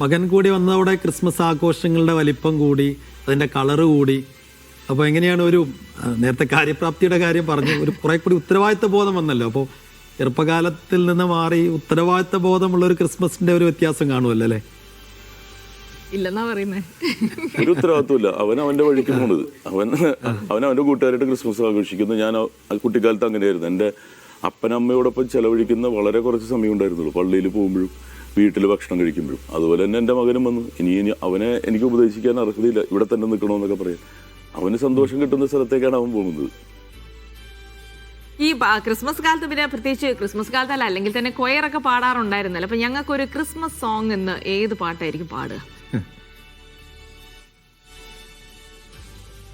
മകൻ കൂടി വന്നതോടെ ക്രിസ്മസ് ആഘോഷങ്ങളുടെ വലിപ്പം കൂടി അതിന്റെ കളറ് കൂടി. അപ്പോൾ എങ്ങനെയാണ് ഒരു നേരത്തെ കാര്യപ്രാപ്തിയുടെ കാര്യം പറഞ്ഞു ഒരു കുറെ കൂടി ഉത്തരവാദിത്ത ബോധം വന്നല്ലോ. അപ്പോൾ ചെറുപ്പകാലത്തിൽ നിന്ന് മാറി ഉത്തരവാദിത്ത ബോധമുള്ള ഒരു ക്രിസ്മസിന്റെ ഒരു വ്യത്യാസം കാണുമല്ലോ അല്ലേ? ഇല്ലെന്നാ പറയുന്നേ. ഒരു ഉത്തരവാദിത്വമില്ല. അവൻ അവന്റെ വഴിക്ക് പോണത് അവൻ അവൻ അവന്റെ കൂട്ടുകാരായിട്ട് ക്രിസ്മസ് ആഘോഷിക്കുന്നു. ഞാൻ കുട്ടിക്കാലത്ത് അങ്ങനെയായിരുന്നു. എന്റെ അപ്പനമ്മയോടൊപ്പം ചെലവഴിക്കുന്ന വളരെ കുറച്ച് സമയം ഉണ്ടായിരുന്നുള്ളൂ. പള്ളിയിൽ പോകുമ്പോഴും. വീട്ടിൽ ഭക്ഷണം കഴിക്കുമ്പോഴും. അതുപോലെ തന്നെ എന്റെ മകനും വന്നു. ഇനി ഇനി അവനെ എനിക്ക് ഉപദേശിക്കാൻ അർഹതയില്ല. ഇവിടെ തന്നെ നിൽക്കണമെന്നൊക്കെ പറയാം. അവന് സന്തോഷം കിട്ടുന്ന സ്ഥലത്തേക്കാണ് അവൻ പോകുന്നത്. ഈ ക്രിസ്മസ് കാലത്ത് പിന്നെ പ്രത്യേകിച്ച് ക്രിസ്മസ് കാലത്തല്ല അല്ലെങ്കിൽ തന്നെ കൊയറൊക്കെ പാടാറുണ്ടായിരുന്നല്ലോ. അപ്പൊ ഞങ്ങൾക്ക് ഒരു ക്രിസ്മസ് സോങ് എന്ന് ഏത് പാട്ടായിരിക്കും പാടുക?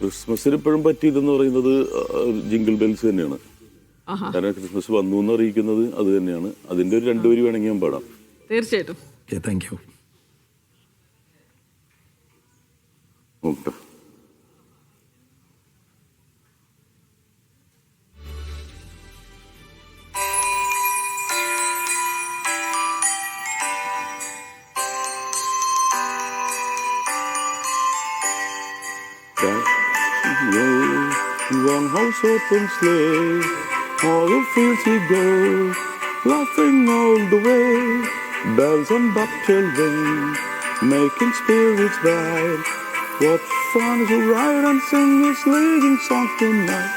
ക്രിസ്മസിന് ഇപ്പോഴും പറ്റിയതെന്ന് പറയുന്നത് ജിങ്കിൾ ബെൽസ് തന്നെയാണ്. കാരണം ക്രിസ്മസ് വന്നു എന്ന് അറിയിക്കുന്നത് അത് തന്നെയാണ്. അതിന്റെ ഒരു രണ്ടുപേര് വേണമെങ്കിൽ ഞാൻ പാടാം. തീർച്ചയായിട്ടും thank you One house open sleigh, all the fields we go, laughing all the way, Bells on bobtail ring, making spirits bright. What fun is to ride and sing a sleighing song tonight.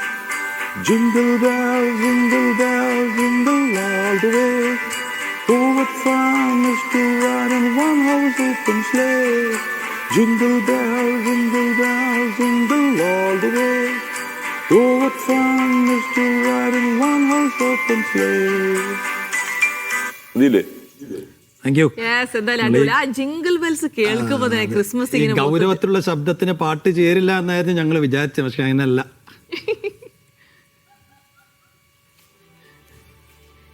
Jingle bells, jingle bells, jingle all the way. Oh, what fun is to ride in one horse open sleigh. Jingle bells, jingle bells, jingle all the way. Oh, what fun is to ride in one horse open sleigh. Lily. Bells Christmas ഗൗരവത്തിലുള്ള ശബ്ദത്തിന് പാട്ട് ചേരില്ല എന്നായിരുന്നു ഞങ്ങൾ വിചാരിച്ചത് പക്ഷെ അങ്ങനെയല്ല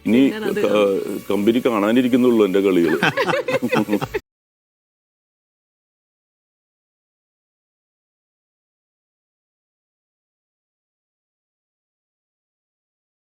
ഇനി company കാണാനിരിക്കുന്നുള്ളൂ എന്റെ കളികൾ